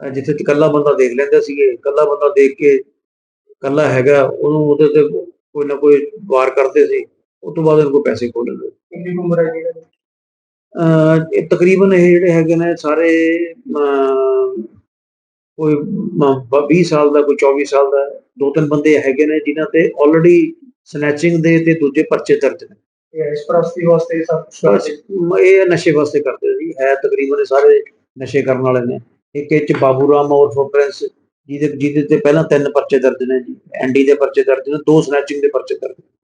ਜਿੱਥੇ ਇਕੱਲਾ ਬੰਦਾ ਦੇਖ ਲੈਂਦੇ ਸੀਗੇ ਇਕੱਲਾ ਬੰਦਾ ਦੇਖ ਕੇ ਇਕੱਲਾ ਹੈਗਾ ਉਹਨੂੰ ਉਹਦੇ ਤੇ ਕੋਈ ਨਾ ਕੋਈ ਵਾਰ ਕਰਦੇ ਸੀ। ਉਸ ਤੋਂ ਬਾਅਦ ਇਹਨਾਂ ਕੋਲ ਪੈਸੇ ਖੋਹ ਲੈਂਦੇ। ਕਿੰਨੀ ਉਮਰ ਹੈ? ਇਹ ਤਕਰੀਬਨ ਇਹ ਜਿਹੜੇ ਹੈਗੇ ਨੇ ਸਾਰੇ ਅਹ, ਕੋਈ ਮ- ਬ- 20 ਸਾਲ ਦਾ ਕੋਈ 24 ਸਾਲ ਦਾ ਦੋ ਤਿੰਨ ਬੰਦੇ ਹੈਗੇ ਨੇ ਜਿਨ੍ਹਾਂ ਤੇ ਆਲਰੇਡੀ ਸਨੈਚਿੰਗ ਦੇ ਤੇ ਦੂਜੇ ਪਰਚੇ ਦਰਜ ਨੇ। ਇਸ ਪ੍ਰਸਤੀ ਵਾਸਤੇ ਸਭ ਇਹ ਨਸ਼ੇ ਵਾਸਤੇ ਕਰਦੇ ਸੀ ਹੈ ਤਕਰੀਬਨ ਇਹ ਸਾਰੇ ਨਸ਼ੇ ਕਰਨ ਵਾਲੇ ਨੇ। ਇੱਕ ਇਹ ਚ ਬਾਬੂ ਰਾਮ ਔਰ ਫੋਪਰੈਂਸ ਜਿਹਦੇ ਜਿਹਦੇ ਤੇ ਪਹਿਲਾਂ ਤਿੰਨ ਪਰਚੇ ਦਰਜ ਨੇ ਜੀ। ਐਨਡੀ ਦੇ ਪਰਚੇ ਦਰਜ ਨੇ ਦੋ ਸਨੈਚਿੰਗ ਦੇ ਪਰਚੇ ਦਰਜ ਨੇ।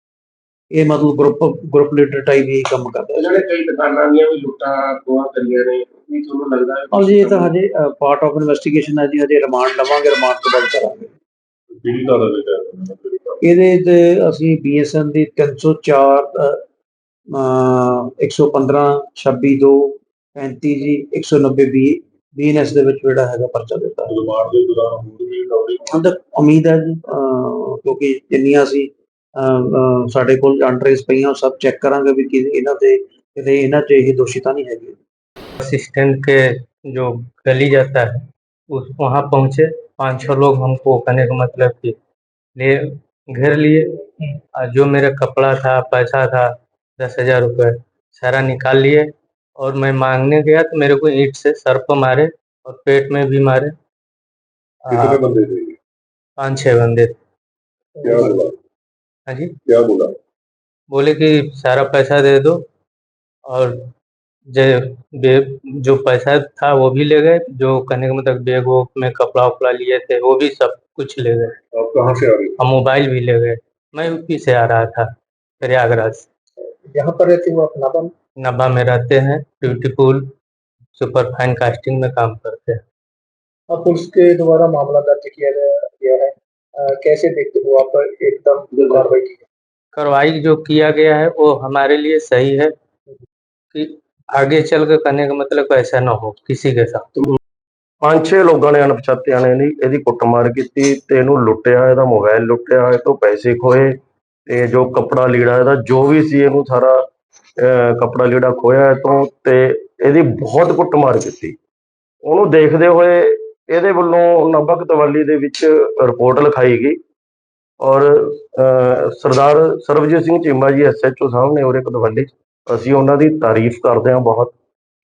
ਇਹ ਮਤਲਬ ਗਰੁੱਪ ਗਰੁੱਪ ਲੀਡਰ ਟਾਈਪ ਹੀ ਕੰਮ ਕਰਦਾ ਨੇ ਕਈ ਦੁਕਾਨਾਂ ਦੀਆਂ ਵੀ ਲੁੱਟਾਂ ਖੋਹਾਂ ਕਰੀਆਂ ਨੇ ਵੀ ਤੁਹਾਨੂੰ ਲੱਗਦਾ ਹੈ? ਔਰ ਜੀ ਇਹ ਤਾਂ ਹਜੇ ਪਾਰਟ ਆਫ ਇਨਵੈਸਟੀਗੇਸ਼ਨ ਹੈ ਜੀ ਹਜੇ ਰਿਮਾਂਡ ਲਵਾਂਗੇ ਰਿਮਾਂਡ ਤੋਂ ਬਾਅਦ ਕਰਾਂਗੇ। ਧਾਰਾ ਦੇ ਇਹਦੇ ਤੇ ਅਸੀਂ ਬੀਐਸਐਨ ਦੀ 304 ਅ, ਅ, 115 26 2 35 ਜੀ 190 ਬੀ ਬੀਐਨਐਸ ਦੇ ਵਿੱਚ ਜਿਹੜਾ ਹੈਗਾ ਪਰਚਾ ਦਿੱਤਾ। ਰਿਮਾਂਡ ਦੇ ਦੌਰਾਨ ਹੋਰ ਵੀ ਉਮੀਦ ਹੈ ਜੀ ਕਿਉਂਕਿ ਜਿੰਨੀਆਂ ਅਸੀਂ ਸਾਡੇ ਕੋਲ ਅੰਟਰੇਸ ਪਈਆਂ ਉਹ ਸਭ ਚੈੱਕ ਕਰਾਂਗੇ ਵੀ ਕਿ ਇਹਨਾਂ ਤੇ ਕਿਤੇ ਇਹਨਾਂ 'ਚ ਇਹ ਦੋਸ਼ੀਤਾ ਨਹੀਂ ਹੈਗੀ असिस्टेंट के जो गली जाता है उस वहाँ पहुँचे पांच छह लोग हमको कहने का मतलब कि ले घेर लिए और जो मेरा कपड़ा था पैसा था दस हजार रुपये सारा निकाल लिए और मैं मांगने गया तो मेरे को ईंट से सर पर मारे और पेट में भी मारे कितने आ, बंदे थे पाँच छह बंदे थे। हाँ जी। क्या बोला? बोले कि सारा पैसा दे दो और जे बे- जो पैसा था वो भी ले गए जो कहने का मतलब बैग वोग में कपड़ा उपड़ा लिए थे वो भी सब कुछ ले गए। आप कहाँ से आ रहे और मोबाइल भी ले गए। मैं यूपी से आ रहा था प्रयागराज। से। यहाँ पर रहते हो अपना बन नब्बा में रहते हैं ब्यूटीफुल सुपर फाइन कास्टिंग में काम करते हैं। अब पुलिस के द्वारा मामला दर्ज किया गया है। कैसे देखते हो आप एकदम जो कार्रवाई की कार्रवाई जो किया गया है वो हमारे लिए सही है कि आगे चल के करने का मतलब ऐसा ना हो किसी के साथ ਪੰਜ ਛੇ ਲੋਕਾਂ ਨੇ ਅਣਪਛਾਤਿਆਂ ਨੇ ਨਹੀਂ ਇਹਦੀ ਕੁੱਟਮਾਰ ਕੀਤੀ ਤੇ ਇਹਨੂੰ ਲੁੱਟਿਆ ਇਹਦਾ ਮੋਬਾਈਲ ਲੁੱਟਿਆ ਇਹ ਤੋਂ ਪੈਸੇ ਖੋਏ ਤੇ ਜੋ ਕੱਪੜਾ ਲੀੜਾ ਇਹਦਾ ਜੋ ਵੀ ਸੀ ਇਹਨੂੰ ਸਾਰਾ ਅਹ, ਕੱਪੜਾ ਲੀੜਾ ਖੋਇਆ ਇਹ ਤੋਂ ਤੇ ਇਹਦੀ ਬਹੁਤ ਕੁੱਟਮਾਰ ਕੀਤੀ ਉਹਨੂੰ ਦੇਖਦੇ ਹੋਏ ਇਹਦੇ ਵੱਲੋਂ ਨਾਭਾ ਕਤਵਾਲੀ ਦੇ ਵਿੱਚ ਰਿਪੋਰਟ ਲਿਖਾਈ ਗਈ ਔਰ ਸਰਦਾਰ ਸਰਬਜੀਤ ਸਿੰਘ ਚੀਮਾ ਜੀ ਐਸਐਚਓ ਸਾਹਿਬ ਨੇ ਉਰੇ ਕਤਵਾਲੀ ਅਸੀਂ ਉਹਨਾਂ ਦੀ ਤਾਰੀਫ ਕਰਦੇ ਹਾਂ ਬਹੁਤ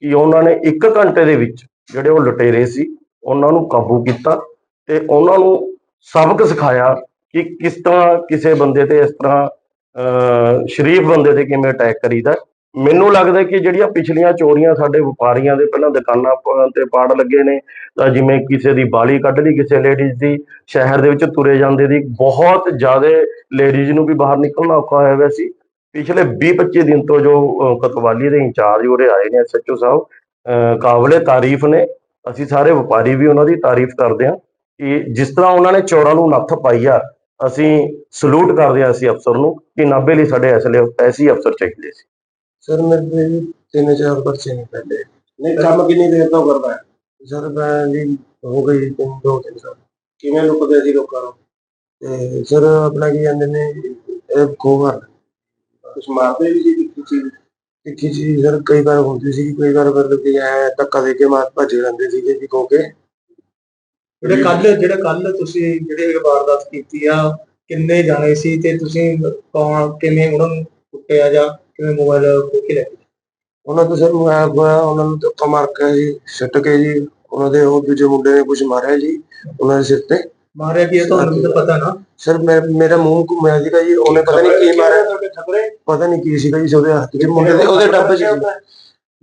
ਕਿ ਉਹਨਾਂ ਨੇ 1 ਘੰਟੇ ਦੇ ਵਿੱਚ ਜਿਹੜੇ ਉਹ ਲੁਟੇਰੇ ਸੀ, ਉਹਨਾਂ ਨੂੰ ਕਾਬੂ ਕੀਤਾ ਤੇ ਉਹਨਾਂ ਨੂੰ ਸਬਕ ਸਿਖਾਇਆ ਕਿ ਕਿਸ ਤਰ੍ਹਾਂ ਕਿਸੇ ਬੰਦੇ ਤੇ ਇਸ ਤਰ੍ਹਾਂ ਸ਼ਰੀਫ ਬੰਦੇ ਤੇ ਕਿਵੇਂ ਅਟੈਕ ਕਰੀਦਾ। ਮੈਨੂੰ ਲੱਗਦਾ ਕਿ ਜਿਹੜੀਆਂ ਪਿਛਲੀਆਂ ਚੋਰੀਆਂ ਸਾਡੇ ਵਪਾਰੀਆਂ ਦੇ ਪਹਿਲਾਂ ਦੁਕਾਨਾਂ ਤੇ ਪਾੜ ਲੱਗੇ ਨੇ, ਤਾਂ ਜਿਵੇਂ ਕਿਸੇ ਦੀ ਬਾਲੀ ਕੱਢ ਲਈ, ਕਿਸੇ ਲੇਡੀਜ਼ ਦੀ ਸ਼ਹਿਰ ਦੇ ਵਿੱਚ ਤੁਰੇ ਜਾਂਦੇ ਦੀ, ਬਹੁਤ ਜ਼ਿਆਦਾ ਲੇਡੀਜ਼ ਨੂੰ ਵੀ ਬਾਹਰ ਨਿਕਲਣਾ ਔਖਾ ਹੋਇਆ ਹੋਇਆ ਸੀ। ਪਿਛਲੇ 20-25 ਦਿਨ ਤੋਂ ਜੋ ਕਤਵਾਲੀ ਦੇ ਇੰਚਾਰਜ ਉਰੇ ਆਏ ਨੇ ਐਸਐਚਓ ਸਾਹਿਬ, ਅਹ, ਕਾਬਲੇ ਤਾਰੀਫ ਨੇ। ਅਸੀਂ ਸਾਰੇ ਵਪਾਰੀ ਵੀ ਉਹਨਾਂ ਦੀ ਤਾਰੀਫ ਕਰਦੇ ਹਾਂ ਕਿ ਜਿਸ ਤਰ੍ਹਾਂ ਉਹਨਾਂ ਨੇ ਚੋਰਾਂ ਨੂੰ ਨੱਥ ਪਾਈ ਆ, ਅਸੀਂ ਸਲੂਟ ਕਰਦੇ ਹਾਂ ਅਸੀਂ ਅਫਸਰ ਨੂੰ ਕਿ ਨਾਭੇ ਲਈ ਸਾਡੇ ਐਸਲੇ, ਐਸੀ ਅਫਸਰ ਚਾਹੀਦੇ ਸੀ। ਸਰ ਮੇਰੇ ਤੇ ਤਿੰਨ ਚਾਰ ਬੱਚੇ ਨੇ ਪਹਿਲੇ ਨਹੀਂ ਕੰਮ ਕਿੰਨੀ ਦੇਰ ਤੋਂ ਕਰਦਾ ਹੈ? ਸਰ ਮੈਂ ਜੀ ਹੋ ਗਈ ਤਿੰਨ ਦੋ ਤਿੰਨ ਸਾਲ। ਕਿਵੇਂ ਲੁੱਟਦੇ ਸੀ ਲੋਕਾਂ ਨੂੰ? ਤੇ ਸਰ ਆਪਣਾ ਕੀ ਕਹਿੰਦੇ ਨੇ ਇਹ ਖੋਵਰ। ਕੁਛ ਮਾਰਦੇ ਵੀ ਸੀ ਕਿੱਥੇ ਚੀਜ਼? ਤਿੱਖੀ ਚੀਜ਼ ਸਰ ਕਈ ਵਾਰ ਹੁੰਦੀ ਸੀ ਕਈ ਵਾਰ ਮਤਲਬ ਕਿ ਐ ਧੱਕਾ ਦੇ ਕੇ ਮਾਰ ਭੱਜ ਜਾਂਦੇ ਸੀਗੇ ਜੀ ਕੋ ਕੇ। ਜਿਹੜੇ ਕੱਲ ਜਿਹੜਾ ਕੱਲ ਤੁਸੀਂ ਜਿਹੜੇ ਵਾਰਦਾਤ ਕੀਤੀ ਆ ਕਿੰਨੇ ਜਾਣੇ ਸੀ ਤੇ ਤੁਸੀਂ ਕੌਣ ਕਿਵੇਂ ਉਹਨਾਂ ਨੂੰ ਕੁੱਟਿਆ ਜਾਂ ਕਿਵੇਂ ਮੋਬਾਈਲ ਖੋ ਕੇ ਲੈ ਗਏ? ਉਹਨਾਂ ਤੋਂ ਸਰ ਮੈਂ ਹੋਇਆ ਉਹਨਾਂ ਨੂੰ ਧੱਕਾ ਮਾਰ ਕੇ ਜੀ ਸਿੱਟ ਕੇ ਜੀ ਉਹਨਾਂ ਦੇ ਉਹ ਦੂਜੇ ਮੁੰਡੇ ਨੇ ਕੁਝ ਮਾਰਿਆ ਜੀ ਉਹਨਾਂ ਦੇ ਸਿਰ ਤੇ। ਮਾਰਿਆ ਕੀ ਹੈ? ਤੁਹਾਨੂੰ ਤਾਂ ਪਤਾ ਨਾ। ਸਰ ਮੈਂ ਮੇਰਾ ਮੂੰਹ ਘੁੰਮਿਆ ਸੀਗਾ ਜੀ ਉਹਨੇ ਪਤਾ ਨਹੀਂ ਕੀ ਮਾਰਿਆ। ਪਤਾ ਨਹੀਂ ਕੀ ਸੀਗਾ ਜੀ ਉਹਦੇ ਹੱਥ 'ਚ ਮੁੰਡੇ ਦੇ ਉਹਦੇ ਡੱਬੇ 'ਚ।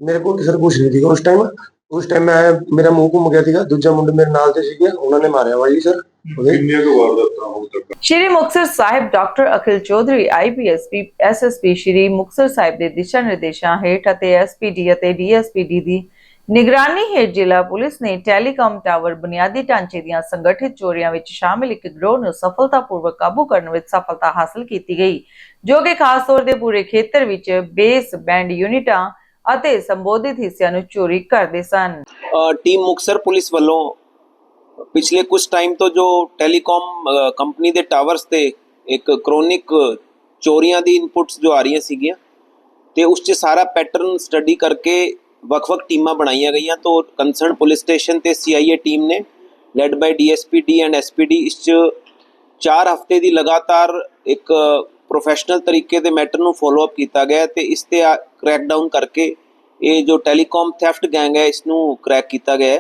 ਮੇਰੇ ਕੋਲ ਸਰ ਕੁਝ ਨਹੀਂ ਸੀਗਾ ਉਸ ਟਾਈਮ ਉਸ ਟਾਈਮ ਮੈਂ ਮੇਰਾ ਮੂੰਹ ਘੁੰਮ ਗਿਆ ਸੀਗਾ ਦੂਜਾ ਮੁੰਡਾ ਮੇਰੇ ਨਾਲ ਤੇ ਸੀਗੇ ਉਹਨਾਂ ਨੇ ਮਾਰਿਆ ਜੀ ਸਰ ਉਹਦੇ Shri Muktsar Sahib doctor Akhil Chaudhary IPS SSP Shri Muktsar Sahib ਦੇ ਦਿਸ਼ਾ ਨਿਰਦੇਸ਼ਾਂ ਹੇਠ ਅਤੇ ਐਸਪੀਡੀ ਅਤੇ ਡੀਐਸਪੀਡੀ ਦੀ ਨਿਗਰਾਨੀ ਹੇਠ ਜ਼ਿਲ੍ਹਾ ਪੁਲਿਸ ਨੇ ਟੈਲੀਕਾਮ ਟਾਵਰ ਬੁਨਿਆਦੀ ਢਾਂਚੇ ਦੀਆਂ ਸੰਗਠਿਤ ਚੋਰੀਆਂ ਵਿੱਚ ਸ਼ਾਮਿਲ ਇੱਕ ਗਰੋਹ ਨੂੰ ਸਫਲਤਾਪੂਰਵਕ ਕਾਬੂ ਕਰਨ ਵਿੱਚ ਸਫਲਤਾ ਹਾਸਲ ਕੀਤੀ ਗਈ ਜੋ ਕਿ ਖਾਸ ਤੌਰ ਤੇ ਪੂਰੇ ਖੇਤਰ ਵਿੱਚ ਬੇਸ ਬੈਂਡ ਯੂਨਿਟਾਂ ਅਤੇ ਸੰਬੋਧਿਤ ਹਿੱਸਿਆਂ ਨੂੰ ਚੋਰੀ ਕਰਦੇ ਸਨ। ਟੀਮ ਮੁਕਸਰ ਪੁਲਿਸ ਵੱਲੋਂ ਪਿਛਲੇ ਕੁਝ ਟਾਈਮ ਤੋਂ ਜੋ ਟੈਲੀਕਾਮ ਕੰਪਨੀ ਦੇ ਟਾਵਰਸ ਤੇ ਇੱਕ ਕ੍ਰੋਨਿਕ ਚੋਰੀਆਂ ਦੀ ਇਨਪੁਟਸ ਜੋ ਆ ਰਹੀਆਂ ਸੀਗੀਆਂ ਤੇ ਉਸ 'ਚ ਸਾਰਾ ਪੈਟਰਨ ਸਟੱਡੀ ਕਰਕੇ ਵੱਖ-ਵੱਖ ਟੀਮਾਂ ਬਣਾਈਆਂ ਗਈਆਂ ਤੋਂ ਕੰਸਰਨ ਪੁਲਿਸ ਸਟੇਸ਼ਨ ਤੇ ਸੀਆਈਏ ਟੀਮ ਨੇ led by DSPD and SPD ਇਸ 'ਚ 4 ਹਫ਼ਤੇ ਦੀ ਲਗਾਤਾਰ ਇੱਕ ਪ੍ਰੋਫੈਸ਼ਨਲ ਤਰੀਕੇ ਦੇ ਮੈਟਰ ਨੂੰ ਫੋਲੋ ਅਪ ਕੀਤਾ ਗਿਆ ਹੈ ਤੇ ਇਸ ਤੇ ਕ੍ਰੈਕ ਡਾਊਨ ਕਰਕੇ ਇਹ ਜੋ ਟੈਲੀਕਾਮ ਥੈਫਟ ਗੈਂਗ ਹੈ ਇਸ ਨੂੰ ਕ੍ਰੈਕ ਕੀਤਾ ਗਿਆ ਹੈ।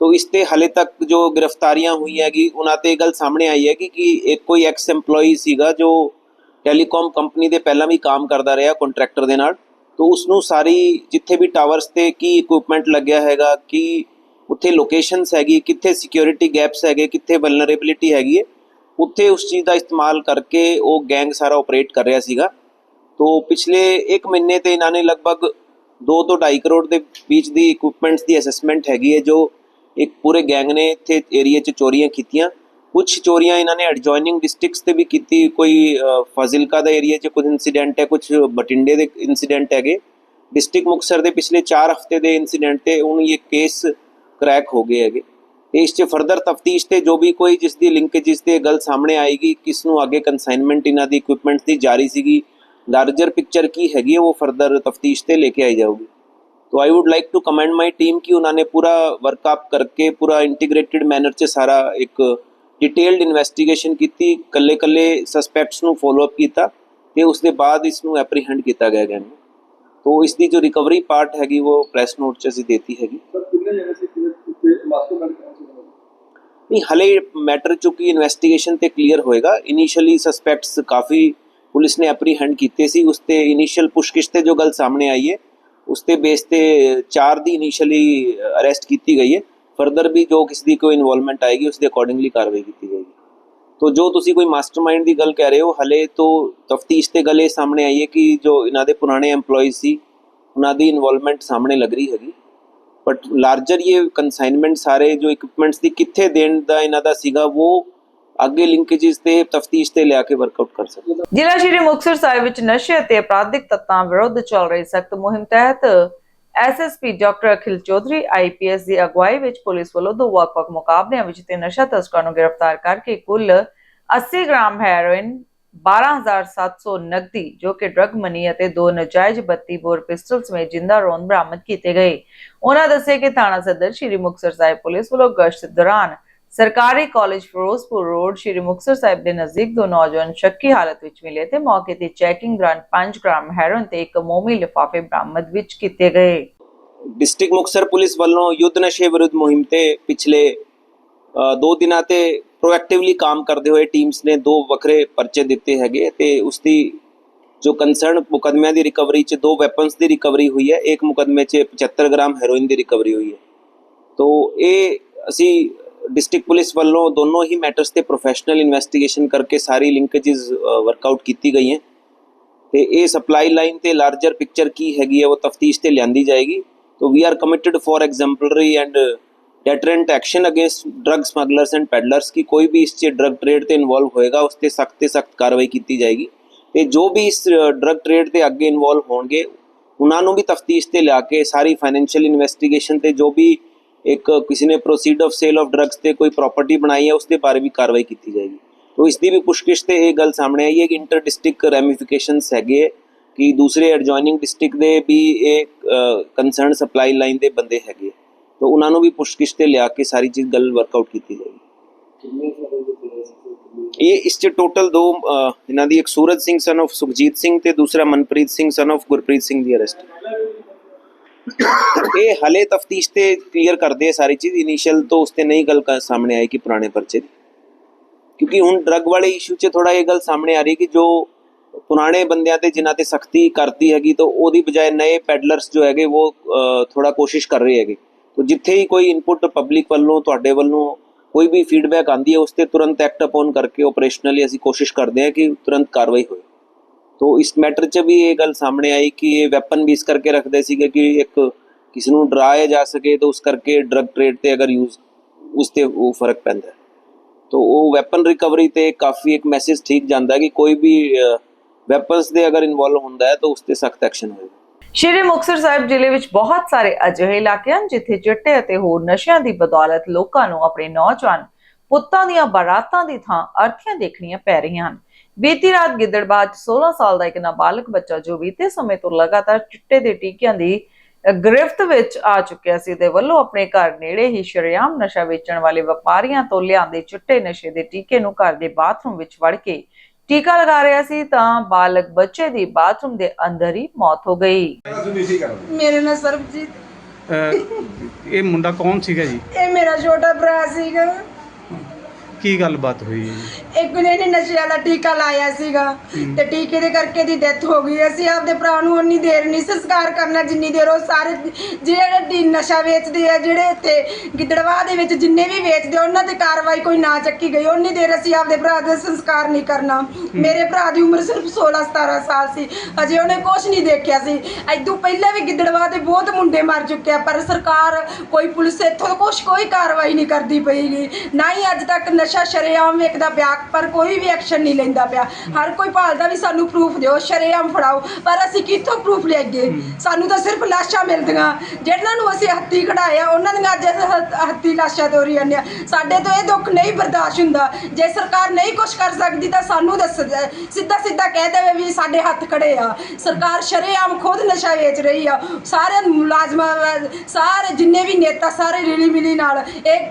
ਤੋ ਇਸ ਤੇ ਹਲੇ ਤੱਕ ਜੋ ਗ੍ਰਿਫਤਾਰੀਆਂ ਹੋਈਆਂ ਹੈਗੀ, ਉਹਨਾਂ ਤੇ ਇਹ ਗੱਲ ਸਾਹਮਣੇ ਆਈ ਹੈ ਕਿ ਕਿ ਇੱਕ ਕੋਈ ਐਕਸ EMPLOYEE ਸੀਗਾ ਜੋ ਟੈਲੀਕਾਮ ਕੰਪਨੀ ਦੇ ਪਹਿਲਾਂ ਵੀ ਕੰਮ ਕਰਦਾ ਰਿਹਾ ਕੰਟਰੈਕਟਰ ਦੇ ਨਾਲ। ਤੋ ਉਸ ਨੂੰ ਸਾਰੀ ਜਿੱਥੇ ਵੀ ਟਾਵਰਸ ਤੇ ਕੀ ਇਕਵਿਪਮੈਂਟ ਲੱਗਿਆ ਹੈਗਾ, ਕੀ ਉੱਥੇ ਲੋਕੇਸ਼ਨਸ ਹੈਗੀ, ਕਿੱਥੇ ਸਿਕਿਉਰਿਟੀ ਗੈਪਸ ਹੈਗੇ, ਕਿੱਥੇ ਵਲਨਰੇਬਿਲਿਟੀ ਹੈਗੀ ਹੈ ਉੱਥੇ ਉਸ ਚੀਜ਼ ਦਾ ਇਸਤੇਮਾਲ ਕਰਕੇ ਉਹ ਗੈਂਗ ਸਾਰਾ ਆਪਰੇਟ ਕਰ ਰਿਹਾ ਸੀਗਾ। ਤੋ ਪਿਛਲੇ 1 ਮਹੀਨੇ ਤੇ ਇਹਨਾਂ ਨੇ ਲਗਭਗ 2 ਤੋਂ 2.5 ਕਰੋੜ ਦੇ ਵਿੱਚ ਦੀ ਇਕਵਿਪਮੈਂਟਸ ਦੀ ਅਸੈਸਮੈਂਟ ਹੈਗੀ ਹੈ, ਜੋ ਇੱਕ ਪੂਰੇ ਗੈਂਗ ਨੇ ਇੱਥੇ ਏਰੀਆ 'ਚ ਚੋਰੀਆਂ ਕੀਤੀਆਂ। ਕੁਝ ਚੋਰੀਆਂ ਇਹਨਾਂ ਨੇ ਐਡਜੋਇਨਿੰਗ ਡਿਸਟ੍ਰਿਕਟਸ ਤੇ ਵੀ ਕੀਤੀ, ਕੋਈ ਫਾਜ਼ਿਲਕਾ ਦਾ ਏਰੀਆ 'ਚ ਕੁਝ ਇਨਸੀਡੈਂਟ ਹੈ ਕੁਝ ਬਟਿੰਡੇ ਦੇ ਇਨਸੀਡੈਂਟ ਹੈਗੇ। ਡਿਸਟ੍ਰਿਕਟ ਮੁਕਤਸਰ ਦੇ ਪਿਛਲੇ 4 ਹਫ਼ਤੇ ਦੇ ਇਨਸੀਡੈਂਟ ਤੇ ਹੁਣ ਇਹ ਕੇਸ ਕ੍ਰੈਕ ਹੋ ਗਏ ਹੈਗੇ। ਇਸ 'ਚ ਫਰਦਰ ਤਫਤੀਸ਼ ਤੇ ਜੋ ਵੀ ਕੋਈ ਜਿਸ ਦੀ ਲਿੰਕੇਜਸ ਤੇ ਇਹ ਗੱਲ ਸਾਹਮਣੇ ਆਏਗੀ ਕਿਸ ਨੂੰ ਅੱਗੇ ਕਨਸਾਈਨਮੈਂਟ ਇਹਨਾਂ ਦੀ ਇਕਵਿਪਮੈਂਟ ਦੀ ਜਾਰੀ ਸੀਗੀ ਲਾਰਜਰ ਪਿਕਚਰ ਕੀ ਹੈਗੀ ਹੈ ਉਹ ਫਰਦਰ ਤਫਤੀਸ਼ ਤੇ ਲੈ ਕੇ ਆਈ ਜਾਊਗੀ तो I would like to commend my team कि उन्होंने पूरा वर्कअप करके पूरा इंटीग्रेटेड मैनर च सारा एक डिटेल्ड ਇਨਵੈਸਟੀਗੇਸ਼ਨ ਕੀਤੀ ਕੱਲੇ ਕੱਲੇ ਸਸਪੈਕਟਸ ਨੂੰ ਫੋਲੋ ਅਪ ਕੀਤਾ ਤੇ ਉਸ ਦੇ ਬਾਅਦ ਇਸ ਨੂੰ ਐਪਰੀਹੈਂਡ ਕੀਤਾ ਗਿਆ ਗਿਆ ਤੋ ਇਸ ਦੀ ਜੋ ਰਿਕਵਰੀ ਪਾਰਟ ਹੈਗੀ ਉਹ ਪ੍ਰੈਸ ਨੋਟ ਚ ਅਸੀਂ ਦੇਤੀ ਹੈਗੀ ਨਹੀਂ, ਹਲੇ ਮੈਟਰ ਚੁੱਕੀ ਇਨਵੈਸਟੀਗੇਸ਼ਨ ਤੇ ਕਲੀਅਰ ਹੋਏਗਾ। ਇਨੀਸ਼ੀਅਲੀ ਸਸਪੈਕਟਸ ਕਾਫੀ ਪੁਲਿਸ ਨੇ ਐਪਰੀਹੈਂਡ ਕੀਤੇ ਸੀ। ਉਸ ਤੇ ਇਨੀਸ਼ੀਅਲ ਪੁੱਛਗਿੱਛ ਤੇ ਜੋ ਗੱਲ ਸਾਹਮਣੇ ਆਈ ਹੈ, ਉਸ ਤੇ ਬੇਸ ਤੇ ਚਾਰ ਦੀ ਇਨੀਸ਼ੀਅਲੀ ਅਰੈਸਟ ਕੀਤੀ ਗਈ ਹੈ। ਫਰਦਰ ਵੀ ਜੋ ਕਿਸੇ ਦੀ ਕੋਈ ਇਨਵੋਲਵਮੈਂਟ ਆਏਗੀ, ਉਸ ਦੇ ਅਕੋਰਡਿੰਗਲੀ ਕਾਰਵਾਈ ਕੀਤੀ ਜਾਏਗੀ। ਤੋ ਜੋ ਤੁਸੀਂ ਕੋਈ ਮਾਸਟਰਮਾਈਂਡ ਦੀ ਗੱਲ ਕਹਿ ਰਹੇ ਹੋ, ਹਲੇ ਤੋਂ ਤਫਤੀਸ਼ ਤੇ ਗੱਲ ਇਹ ਸਾਹਮਣੇ ਆਈ ਹੈ ਕਿ ਜੋ ਇਹਨਾਂ ਦੇ ਪੁਰਾਣੇ EMPLOYEES ਸੀ, ਉਹਨਾਂ ਦੀ ਇਨਵੋਲਵਮੈਂਟ ਸਾਹਮਣੇ ਲੱਗ ਰਹੀ ਹੈਗੀ। ਬਟ ਲਾਰਜਰ ਇਹ ਕਨਸਾਈਨਮੈਂਟ ਸਾਰੇ ਜੋ ਇਕਵਿਪਮੈਂਟਸ ਦੀ ਕਿੱਥੇ ਦੇਣ ਦਾ ਇਹਨਾਂ ਦਾ ਸੀਗਾ ਉਹ ਅੱਗੇ ਲਿੰਕੇजेस ਤੇ ਤਫਤੀਸ਼ ਤੇ ਲਿਆ ਕੇ ਵਰਕਆਊਟ ਕਰ ਸਕਦੇ ਜ਼ਿਲ੍ਹਾ ਸ਼੍ਰੀ ਮੁਕਤਸਰ ਸਾਹਿਬ ਵਿੱਚ ਨਸ਼ੇ ਅਤੇ ਅਪਰਾਧਿਕ ਤੱਤਾਂ ਵਿਰੁੱਧ ਚੱਲ ਰਹੀ ਸਖਤ ਮੁਹਿੰਮ ਤਹਿਤ SSP doctor Akhil Chaudhary IPS ਦੀ ਅਗਵਾਈ ਵਿੱਚ ਪੁਲਿਸ ਵੱਲੋਂ ਦੋ ਵੱਖ-ਵੱਖ ਮੁਕਾਬਲਿਆਂ ਵਿੱਚ ਤੇ ਨਸ਼ਾ ਤਸਕਰਾਂ ਨੂੰ ਗ੍ਰਿਫਤਾਰ ਕਰਕੇ ਕੁੱਲ 80 ਗ੍ਰਾਮ ਹੈਰੋਇਨ 12700 ਨਕਦੀ ਜੋ ਕਿ ਡਰਗ ਮਨੀ ਅਤੇ ਦੋ ਨਜਾਇਜ਼ 32 ਬੋਰ ਪਿਸਟਲ ਸਮੇਤ ਜਿੰਦਾ ਰੌਂਦ ਬਰਾਮਦ ਕੀਤੇ ਗਏ। ਉਹਨਾਂ ਦੱਸਿਆ ਕਿ ਥਾਣਾ ਸਦਰ ਸ਼੍ਰੀ ਮੁਕਤਸਰ ਸਾਹਿਬ ਪੁਲਿਸ ਵੱਲੋਂ ਗਸ਼ਤ ਦੌਰਾਨ ਸਰਕਾਰੀ ਕਾਲਜ ਫਿਰੋਜ਼ਪੁਰ ਰੋਡ ਸ਼੍ਰੀ ਮੁਕਤਸਰ ਸਾਹਿਬ ਦੇ ਨਜ਼ਦੀਕ ਦੋ ਨੌਜਵਾਨ ਸ਼ੱਕੀ ਹਾਲਤ ਵਿੱਚ ਮਿਲੇ ਤੇ ਮੌਕੇ ਤੇ ਚੈਕਿੰਗ ਦੌਰਾਨ 5 ਗ੍ਰਾਮ ਹੈਰੋਇਨ ਤੇ ਇੱਕ ਮੋਮੀ ਲਿਫਾਫੇ ਬਰਾਮਦ ਵਿੱਚ ਕੀਤੇ ਗਏ। ਡਿਸਟ੍ਰਿਕਟ ਮੁਕਤਸਰ ਪੁਲਿਸ ਵੱਲੋਂ ਯੁੱਧ ਨਸ਼ੇ ਵਿਰੁੱਧ ਮੁਹਿੰਮ ਤੇ ਪਿਛਲੇ ਅ, ਦੋ ਦਿਨਾਂ ਤੇ ਪ੍ਰੋਐਕਟਿਵਲੀ ਕੰਮ ਕਰਦੇ ਹੋਏ ਟੀਮਸ ਨੇ ਦੋ ਵੱਖਰੇ ਪਰਚੇ ਦਿੱਤੇ ਹੈਗੇ ਤੇ ਉਸ ਦੀ ਜੋ ਕੰਸਰਨ ਮੁਕਦਮਿਆਂ ਦੀ ਰਿਕਵਰੀ 'ਚ ਦੋ ਵੈਪਨਸ ਦੀ ਰਿਕਵਰੀ ਹੋਈ ਹੈ, ਇੱਕ ਮੁਕਦਮੇ 'ਚ 75 ਗ੍ਰਾਮ ਹੈਰੋਇਨ ਦੀ ਰਿਕਵਰੀ ਹੋਈ ਹੈ। ਤੋਂ ਇਹ ਅਸੀਂ ਡਿਸਟ੍ਰਿਕਟ ਪੁਲਿਸ ਵੱਲੋਂ ਦੋਨੋਂ ਹੀ ਮੈਟਰਸ ਤੇ ਪ੍ਰੋਫੈਸ਼ਨਲ ਇਨਵੈਸਟੀਗੇਸ਼ਨ ਕਰਕੇ ਸਾਰੀ ਲਿੰਕੇजेस ਵਰਕਆਊਟ ਕੀਤੀ ਗਈ ਹੈ। ਤੇ ਇਹ ਸਪਲਾਈ ਲਾਈਨ ਤੇ ਲਾਰਜਰ ਪਿਕਚਰ ਕੀ ਹੈਗੀ ਹੈ ਉਹ ਤਫਤੀਸ਼ ਤੇ ਲਿਆਂਦੀ ਜਾਏਗੀ। ਤੋਂ we are committed for exemplary and deterrent action against drug smugglers and peddlers की कोई भी इस ड्रग ट्रेड ਤੇ ਇਨਵੋਲਵ ਹੋਏਗਾ ਉਸ ਤੇ ਸਖਤ ਤੇ ਸਖਤ ਕਾਰਵਾਈ ਕੀਤੀ ਜਾਏਗੀ ਤੇ ਜੋ ਵੀ ਇਸ ਡਰਗ ਟ੍ਰੇਡ ਤੇ ਅੱਗੇ ਇਨਵੋਲਵ ਹੋਣਗੇ ਉਹਨਾਂ ਨੂੰ ਵੀ ਤਫਤੀਸ਼ ਤੇ ਲਿਆ ਕੇ ਸਾਰੀ ਫਾਈਨੈਂਸ਼ੀਅਲ ਇਨਵੈਸਟੀਗੇਸ਼ਨ ਤੇ ਜੋ ਵੀ ਇੱਕ ਕਿਸੇ ਨੇ proceed of sale of drugs ਤੇ ਕੋਈ ਪ੍ਰਾਪਰਟੀ ਬਣਾਈ ਹੈ ਉਸ ਦੇ ਬਾਰੇ ਵੀ ਕਾਰਵਾਈ ਕੀਤੀ ਜਾਏਗੀ ਤੋ ਇਸ ਦੀ ਵੀ ਪੁੱਛਗਿੱਛ ਤੇ ਇਹ ਗੱਲ ਸਾਹਮਣੇ ਆਈ ਹੈ ਕਿ ਇੰਟਰ ਡਿਸਟ੍ਰਿਕਟ ਰੈਮੀਫਿਕੇਸ਼ਨਸ ਹੈਗੇ ਹੈ ਕਿ ਦੂਸਰੇ ਐਡਜੋਇਨਿੰਗ ਡਿਸਟ੍ਰਿਕਟ ਦੇ ਵੀ ਇਹ ਕੰਸਰਨ ਸਪਲਾਈ ਲਾਈਨ ਦੇ ਬੰਦੇ ਹੈਗੇ ਤੋ ਉਹਨਾਂ ਨੂੰ ਵੀ ਪੁੱਛਗਿੱਛ ਤੇ ਲਿਆ ਕੇ ਸਾਰੀ ਚੀਜ਼ ਗੱਲ ਵਰਕਆਊਟ ਕੀਤੀ ਜਾਏਗੀ ਇਹ ਇਸ ਚ ਟੋਟਲ ਦੋ ਇਹਨਾਂ ਦੀ ਇੱਕ ਸੂਰਜ ਸਿੰਘ ਸਨ of ਸੁਖਜੀਤ ਸਿੰਘ ਤੇ ਦੂਸਰਾ ਮਨਪ੍ਰੀਤ ਸਿੰਘ ਸਨ of ਗੁਰਪ੍ਰੀਤ ਸਿੰਘ ਦੀ ਅਰੈਸਟ ਇਹ ਹਲੇ ਤਫਤੀਸ਼ ਤੇ ਕਲੀਅਰ ਕਰਦੇ ਆ ਸਾਰੀ ਚੀਜ਼ ਇਨੀਸ਼ੀਅਲ ਤੋਂ ਉਸ ਤੇ ਨਹੀਂ ਗੱਲ ਸਾਹਮਣੇ ਆਈ ਕਿ ਪੁਰਾਣੇ ਪਰਚੇ ਦੀ ਕਿਉਂਕਿ ਹੁਣ ਡਰੱਗ ਵਾਲੇ ਇਸ਼ੂ 'ਚ ਥੋੜਾ ਇਹ ਗੱਲ ਸਾਹਮਣੇ ਆ ਰਹੀ ਕਿ ਜੋ ਪੁਰਾਣੇ ਬੰਦਿਆਂ ਤੇ ਜਿਨ੍ਹਾਂ ਤੇ ਸਖਤੀ ਕਰਤੀ ਹੈਗੀ ਤਾਂ ਉਹਦੀ ਬਜਾਏ ਨਏ ਪੈਡਲਰਸ ਜੋ ਹੈਗੇ ਉਹ ਥੋੜਾ ਕੋਸ਼ਿਸ਼ ਕਰ ਰਹੇ ਹੈਗੇ ਤਾਂ ਜਿੱਥੇ ਹੀ ਕੋਈ ਇਨਪੁਟ ਪਬਲਿਕ ਵੱਲੋਂ, ਤੁਹਾਡੇ ਵੱਲੋਂ ਕੋਈ ਵੀ ਫੀਡਬੈਕ ਆਂਦੀ ਹੈ, ਉਸ ਤੇ ਤੁਰੰਤ ਐਕਟ ਅਪਨ ਕਰਕੇ ਆਪਰੇਸ਼ਨਲੀ ਅਸੀਂ ਕੋਸ਼ਿਸ਼ ਕਰਦੇ ਹਾਂ ਕਿ ਤੁਰੰਤ ਕਾਰਵਾਈ ਹੋਵੇ ਤੋ ਇਸ ਮੈਟਰ 'ਚ ਵੀ ਇਹ ਗੱਲ ਸਾਹਮਣੇ ਆਈ ਕਿ ਇਹ ਵੈਪਨ ਵੀ ਇਸ ਕਰਕੇ ਰੱਖਦੇ ਸੀਗੇ ਕਿ ਇੱਕ ਕਿਸੇ ਨੂੰ ਡਰਾਇਆ ਜਾ ਸਕੇ ਤਾਂ ਉਸ ਕਰਕੇ ਡਰਗ ਟ੍ਰੇਡ ਤੇ ਅਗਰ ਯੂਜ਼ ਉਸ ਤੇ ਉਹ ਫ਼ਰਕ ਪੈਂਦਾ ਹੈ। ਤੋ ਉਹ ਵੈਪਨ ਰਿਕਵਰੀ ਤੇ ਕਾਫੀ ਇੱਕ ਮੈਸੇਜ ਠੀਕ ਜਾਂਦਾ ਕਿ ਕੋਈ ਵੀ ਵੈਪਨਸ ਦੇ ਅਗਰ ਇਨਵੋਲਵ ਹੁੰਦਾ ਹੈ, ਤਾਂ ਉਸ ਤੇ ਸਖਤ ਐਕਸ਼ਨ ਹੋਵੇ ਸ਼੍ਰੀ ਮੁਕਤਸਰ ਸਾਹਿਬ ਜ਼ਿਲ੍ਹੇ ਵਿੱਚ ਬਹੁਤ ਸਾਰੇ ਅਜਿਹੇ ਇਲਾਕੇ ਹਨ ਜਿੱਥੇ ਚਿੱਟੇ ਅਤੇ ਹੋਰ ਨਸ਼ਿਆਂ ਦੀ ਬਦੌਲਤ ਲੋਕਾਂ ਨੂੰ ਆਪਣੇ ਨੌਜਵਾਨ ਪੁੱਤਾਂ ਦੀਆਂ ਬਾਰਾਤਾਂ ਦੀ ਥਾਂ ਅਰਥੀਆਂ ਦੇਖਣੀਆਂ ਪੈ ਰਹੀਆਂ ਹਨ। ਬੀਤੀ ਰਾਤ ਗਿੱਦੜਬਾਦ 'ਚ 16 ਸਾਲ ਦਾ ਇੱਕ ਨਾਬਾਲਗ ਬੱਚਾ ਜੋ ਬੀਤੇ ਸਮੇਂ ਤੋਂ ਲਗਾਤਾਰ ਚਿੱਟੇ ਦੇ ਟੀਕਿਆਂ ਦੀ ਗ੍ਰਿਫਤ ਵਿੱਚ ਆ ਚੁੱਕਿਆ ਸੀ ਦੇ ਵੱਲੋਂ ਆਪਣੇ ਘਰ ਨੇੜੇ ਹੀ ਸ਼ਰੇਆਮ ਨਸ਼ਾ ਵੇਚਣ ਵਾਲੇ ਵਪਾਰੀਆਂ ਤੋਂ ਲਿਆਂਦੇ ਚਿੱਟੇ ਨਸ਼ੇ ਦੇ ਟੀਕੇ ਨੂੰ ਘਰ ਦੇ ਬਾਥਰੂਮ ਵਿੱਚ ਵੜ ਕੇ ਟੀਕਾ ਲਗਾ ਰਿਹਾ ਸੀ ਤਾਂ ਬਾਲਗ ਬੱਚੇ ਦੀ ਬਾਥਰੂਮ ਦੇ ਅੰਦਰ ਹੀ ਮੌਤ ਹੋ ਗਈ। ਮੇਰੇ ਨਾਲ ਸਰਬਜੀਤ। ਇਹ ਮੁੰਡਾ ਕੌਣ ਸੀਗਾ ਜੀ? ਇਹ ਮੇਰਾ ਛੋਟਾ ਭਰਾ ਸੀਗਾ। ਕੀ ਗੱਲਬਾਤ ਹੋਈ? ਇੱਕ ਨੇ ਇਹਨੇ ਨਸ਼ੇ ਵਾਲਾ ਟੀਕਾ ਲਾਇਆ ਸੀਗਾ ਤੇ ਟੀਕੇ ਦੇ ਕਰਕੇ ਦੀ ਡੈਥ ਹੋ ਗਈ। ਅਸੀਂ ਆਪਦੇ ਭਰਾ ਨੂੰ ਉਨੀ ਦੇਰ ਨਹੀਂ ਸੰਸਕਾਰ ਕਰਨਾ ਜਿੰਨੀ ਦੇਰ ਉਹ ਸਾਰੇ ਜਿਹੜੇ ਡੀ- ਨਸ਼ਾ ਵੇਚਦੇ ਆ ਜਿਹੜੇ ਇੱਥੇ ਗਿੱਦੜਵਾਹ ਦੇ ਵਿੱਚ ਜਿੰਨੇ ਵੀ ਵੇਚਦੇ ਆ, ਉਹਨਾਂ ਤੇ ਕਾਰਵਾਈ ਕੋਈ ਨਾ ਚੱਕੀ ਗਈ। ਉਨੀ ਦੇਰ ਅਸੀਂ ਆਪਦੇ ਭਰਾ ਦਾ ਸੰਸਕਾਰ ਨਹੀਂ ਕਰਨਾ। ਮੇਰੇ ਭਰਾ ਦੀ ਉਮਰ ਸਿਰਫ 16 17 ਸਾਲ ਸੀ। ਅਜੇ ਉਹਨੇ ਕੁਝ ਨਹੀਂ ਦੇਖਿਆ ਸੀ। ਐਦੋਂ ਪਹਿਲਾਂ ਵੀ ਗਿੱਦੜਵਾਹ ਦੇ ਬਹੁਤ ਮੁੰਡੇ ਮਰ ਚੁੱਕੇ ਆ ਪਰ ਸਰਕਾਰ ਕੋਈ ਪੁਲਿਸ ਇੱਥੋਂ ਕੁਛ ਕੋਈ ਕਾਰਵਾਈ ਨਹੀਂ ਕਰਦੀ ਪਈਗੀ ਨਾ ਹੀ ਅੱਜ ਤੱਕ ਨਸ਼ਾ ਸ਼ਰੇਆਮ ਵੇਖਦਾ ਪਿਆ ਪਰ ਕੋਈ ਵੀ ਐਕਸ਼ਨ ਨਹੀਂ ਲੈਂਦਾ ਪਿਆ। ਹਰ ਕੋਈ ਭਾਲਦਾ ਵੀ ਸਾਨੂੰ ਪ੍ਰੂਫ ਦਿਓ ਸ਼ਰੇਆਮ ਫੜਾਓ ਪਰ ਅਸੀਂ ਕਿੱਥੋਂ ਪ੍ਰੂਫ ਲਿਆਈਏ ਸਾਨੂੰ ਤਾਂ ਸਿਰਫ ਲਾਸ਼ਾਂ ਮਿਲਦੀਆਂ। ਜਿਹਨਾਂ ਨੂੰ ਅਸੀਂ ਹੱਥੀ ਕਢਾਇਆ ਉਹਨਾਂ ਦੀਆਂ ਅੱਜ ਅਸੀਂ ਹੱਥ- ਹੱਥੀ ਲਾਸ਼ਾਂ ਤੋਰੀ ਜਾਂਦੇ ਆ ਸਾਡੇ ਤੋਂ ਇਹ ਦੁੱਖ ਨਹੀਂ ਬਰਦਾਸ਼ਤ ਹੁੰਦਾ। ਜੇ ਸਰਕਾਰ ਨਹੀਂ ਕੁਝ ਕਰ ਸਕਦੀ ਤਾਂ ਸਾਨੂੰ ਦੱਸ ਸਿੱਧਾ ਸਿੱਧਾ ਕਹਿ ਦੇਵੇ ਵੀ ਸਾਡੇ ਹੱਥ ਖੜੇ ਆ। ਸਰਕਾਰ ਸ਼ਰੇਆਮ ਖੁਦ ਨਸ਼ਾ ਵੇਚ ਰਹੀ ਆ। ਸਾਰੇ ਮੁਲਾਜ਼ਮਾਂ ਵ- ਸਾਰੇ ਜਿੰਨੇ ਵੀ ਨੇਤਾ ਸਾਰੇ ਰਿਲੀ ਮਿਲੀ ਨਾਲ ਇਹ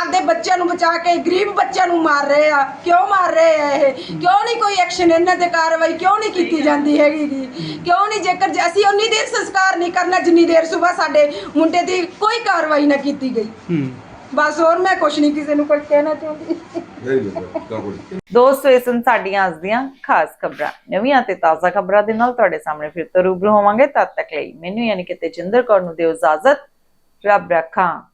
ਆਪਦੇ ਬੱਚਿਆਂ ਨੂੰ ਬਚਾ ਕੇ ਗਰੀਬ ਬੱਚਿਆਂ ਨੂੰ ਮਾਰ ਰਹੇ ਆ? ਕਿਉਂ ਮਾਰ ਰਹੇ ਆ ਇਹ? ਕਿਉਂ ਨਹੀਂ ਕੋਈ ਐਕਸ਼ਨ ਇਹਨਾਂ ਤੇ ਕਾਰਵਾਈ? ਕਿਉਂ ਨਹੀਂ ਕੀਤੀ ਜਾਂਦੀ ਹੈਗੀ ਗੀ? ਕਿਉਂ ਨਹੀਂ ਜੇਕਰ ਜੇ ਅਸੀਂ ਉਨੀ ਦੇਰ ਸੰਸਕਾਰ ਨਹੀਂ ਕਰਨਾ ਜਿੰਨੀ ਦੇਰ ਸਵੇਰ ਸਾਡੇ ਮੁੰਡੇ ਦੀ ਕੋਈ ਕਾਰਵਾਈ ਨਾ ਕੀਤੀ ਗਈ। ਹੂੰ। ਬਸ ਹੋਰ ਮੈਂ ਕੁਛ ਨਹੀਂ ਕਿਸੇ ਨੂੰ ਕੁਝ ਕਹਿਣਾ ਚਾਹੁੰਦੀ। ਦੋਸਤੋ ਇਹ ਸਨ ਸਾਡੀਆਂ ਅੱਜ ਦੀਆਂ ਖਾਸ ਖਬਰਾਂ। ਨਵੀਆਂ ਤੇ ਤਾਜ਼ਾ ਖਬਰਾਂ ਦੇ ਨਾਲ ਤੁਹਾਡੇ ਸਾਹਮਣੇ ਫਿਰ ਤੋਂ ਰੂਬਰੂ ਹੋਵਾਂਗੇ। ਤਦ ਤੱਕ ਲਈ ਮੈਨੂੰ ਯਾਨੀ ਕਿ ਤੇਜਿੰਦਰ ਕੌਰ ਨੂੰ ਦਿਓ ਇਜਾਜ਼ਤ। ਰੱਬ ਰੱਖਾਂ।